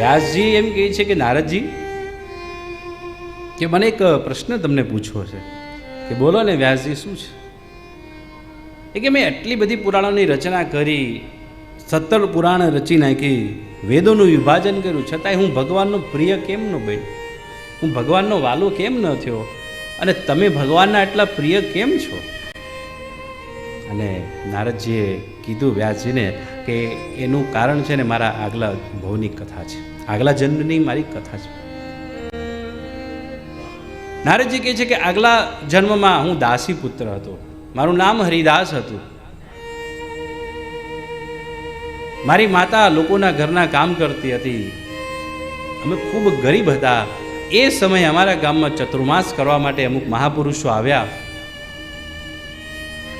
વ્યાસજી એમ કહે છે કે, નારદજી, કે મને એક પ્રશ્ન તમને પૂછવો છે. કે બોલો ને વ્યાસજી, શું છે? એ કે, મેં એટલી બધી પુરાણોની રચના કરી, સત્તર પુરાણ રચી નાખી, વેદોનું વિભાજન કર્યું. છતાંય હું ભગવાનનો પ્રિય કેમ ન બન્યો? હું ભગવાનનો વાલો કેમ ન થયો? અને તમે ભગવાનના એટલા પ્રિય કેમ છો? અને નારદજીએ કીધું વ્યાસજીને કે એનું કારણ છે ને મારા આગલા ભવની કથા છે. આગલા જન્મની મારી કથા છે. નારદજી કહે છે કે આગલા જન્મમાં હું દાસી પુત્ર હતો. મારું નામ હરિદાસ હતું. મારી માતા લોકોના ઘરના કામ કરતી હતી. અમે ખૂબ ગરીબ હતા. એ સમયે અમારા ગામમાં ચતુર્માસ કરવા માટે અમુક મહાપુરુષો આવ્યા.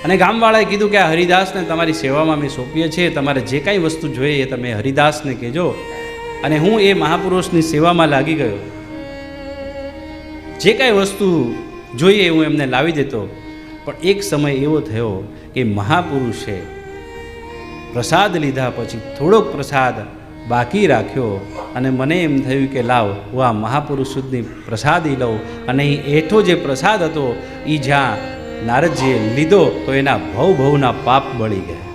અને ગામવાળાએ કીધું કે આ હરિદાસને તમારી સેવામાં અમે સોંપીએ છીએ, તમારે જે કાંઈ વસ્તુ જોઈએ એ તમે હરિદાસને કહેજો. અને હું એ મહાપુરુષની સેવામાં લાગી ગયો. જે કાંઈ વસ્તુ જોઈએ હું એમને લાવી દેતો. પણ એક સમય એવો થયો કે મહાપુરુષે પ્રસાદ લીધા પછી થોડોક પ્રસાદ બાકી રાખ્યો અને મને એમ થયું કે લાવ, હું આ મહાપુરુષ સુધી પ્રસાદી લઉં. અને એ એઠો જે પ્રસાદ હતો એ જ્યાં નારદજીએ લીધો તો એના ભવ ભવના પાપ બળી ગયા.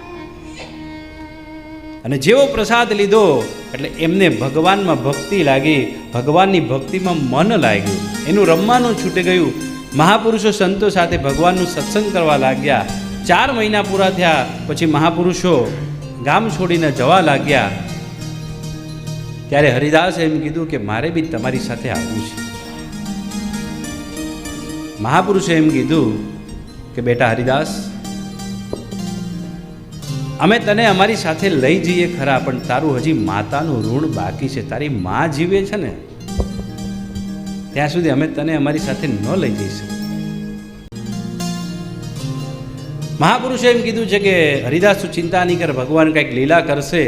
અને જેવો પ્રસાદ લીધો, એટલે એમને ભગવાનમાં ભક્તિ લાગી, ભગવાનની ભક્તિમાં મન લાગ્યું. એનું રમવાનું છૂટી ગયું. મહાપુરુષો સંતો સાથે ભગવાનનું સત્સંગ કરવા લાગ્યા. ચાર મહિના પૂરા થયા, પછી મહાપુરુષો ગામ છોડીને જવા લાગ્યા. ત્યારે હરિદાસે એમ કીધું કે મારે બી તમારી સાથે આવવું છે. મહાપુરુષે એમ કીધું કે બેટા હરિદાસ, અમે તને અમારી સાથે લઈ જઈએ ખરા, પણ તારું હજી માતાનું ઋણ બાકી છે. તારી મા જીવે છે ને, ત્યાં સુધી અમે તને અમારી સાથે ન લઈ જઈ મહાપુરુષે એમ કીધું છે કે હરિદાસ, તું ચિંતા નહીં કર, ભગવાન કંઈક લીલા કરશે.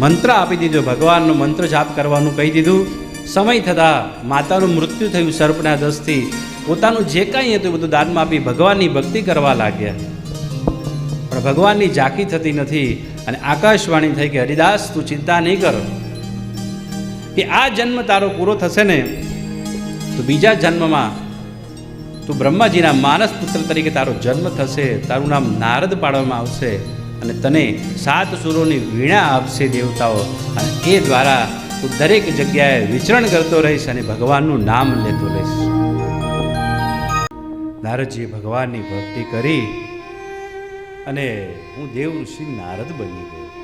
મંત્ર આપી દીધો, ભગવાનનો મંત્ર જાપ કરવાનું કહી દીધું. સમય થતાં માતાનું મૃત્યુ થયું સર્પના દસથી. પોતાનું જે કાંઈ હતું બધું દાનમાં આપી ભગવાનની ભક્તિ કરવા લાગ્યા. પણ ભગવાનની ઝાંકી થતી નથી અને આકાશવાણી થઈ કે, હરિદાસ, તું ચિંતા નહીં કર. કે આ જન્મ તારો પૂરો થશે ને, તો બીજા જન્મમાં તું બ્રહ્માજીના માનસ પુત્ર તરીકે તારો જન્મ થશે, તારું નામ નારદ પાડવામાં આવશે અને તને સાત સુરોની વીણા આપશે દેવતાઓ અને એ દ્વારા તું દરેક જગ્યાએ વિચરણ કરતો રહીશ અને ભગવાનનું નામ લેતો રહીશ. નારદજીએ ભગવાનની ભક્તિ કરી અને હું દેવ ઋષિ નારદ બની ગયો.